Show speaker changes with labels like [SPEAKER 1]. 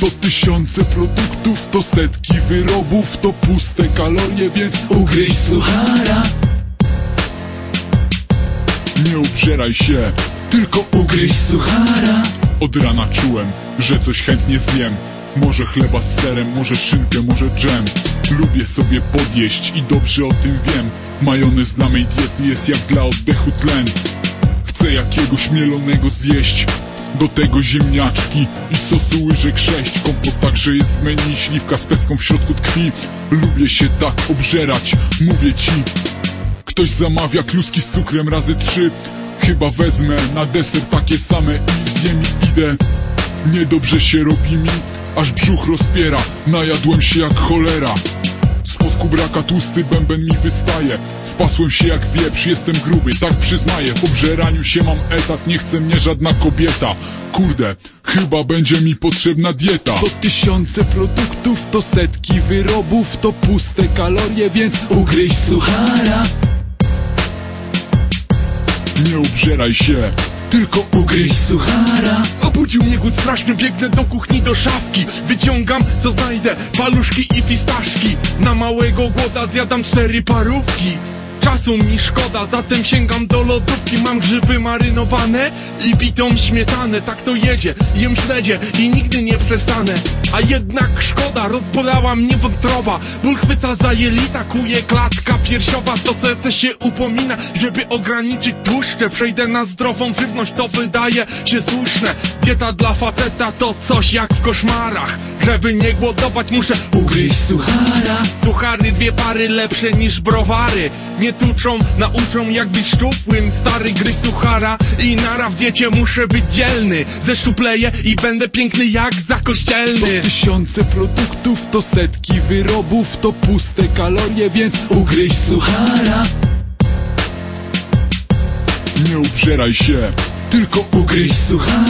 [SPEAKER 1] To tysiące produktów, to setki wyrobów, to puste kalorie, więc ugryź suchara. Nie ubrzeraj się, tylko ugryź suchara. Od rana czułem, że coś chętnie zjem. Może chleba z serem, może szynkę, może dżem. Lubię sobie podjeść i dobrze o tym wiem. Majonez dla mej diety jest jak dla oddechu tlen. Chcę jakiegoś mielonego zjeść. Do tego ziemniaczki i sosu łyżek sześć Kompot także jest w menu, śliwka z pestką w środku tkwi. Lubię się tak obżerać, mówię ci. Ktoś zamawia kluski z cukrem razy trzy. Chyba wezmę na deser takie same i zjem i idę. Niedobrze się robi mi, aż brzuch rozpiera. Najadłem się jak cholera tłusty bęben mi wystaje. Spasłem się jak wieprz, jestem gruby, tak przyznaję. W obżeraniu się mam etat, nie chce mnie żadna kobieta. Kurde, chyba będzie mi potrzebna dieta. To tysiące produktów, to setki wyrobów To puste kalorie, więc ugryź suchara. Nie obżeraj się, tylko ugryź suchara.
[SPEAKER 2] Obudził mnie głód straszny, biegnę do kuchni do szafki. Wyciągam co znajdę, paluszki i fistaszki Na małego głoda zjadam cztery parówki Czasu mi szkoda, zatem sięgam do lodówki Mam grzyby marynowane i bitą śmietanę Tak to jedzie, jem śledzie i nigdy nie przestanę. A jednak szkoda, rozbolała mnie wątroba Ból chwyta za jelita, kuje klatka piersiowa To serce się upomina, żeby ograniczyć tłuszcze. Przejdę na zdrową żywność, to wydaje się słuszne. Dieta dla faceta to coś jak w koszmarach. Żeby nie głodować muszę
[SPEAKER 1] Ugryź suchara
[SPEAKER 2] dwie pary lepsze niż browary. Nie tuczą, nauczą jak być szczupłym. Stary gryź suchara i nara w diecie muszę być dzielny. Zeszczupleję i będę piękny jak za
[SPEAKER 1] To tysiące produktów, to setki wyrobów To puste kalorie, więc ugryź suchara. Nie ubrzeraj się, tylko ugryź suchara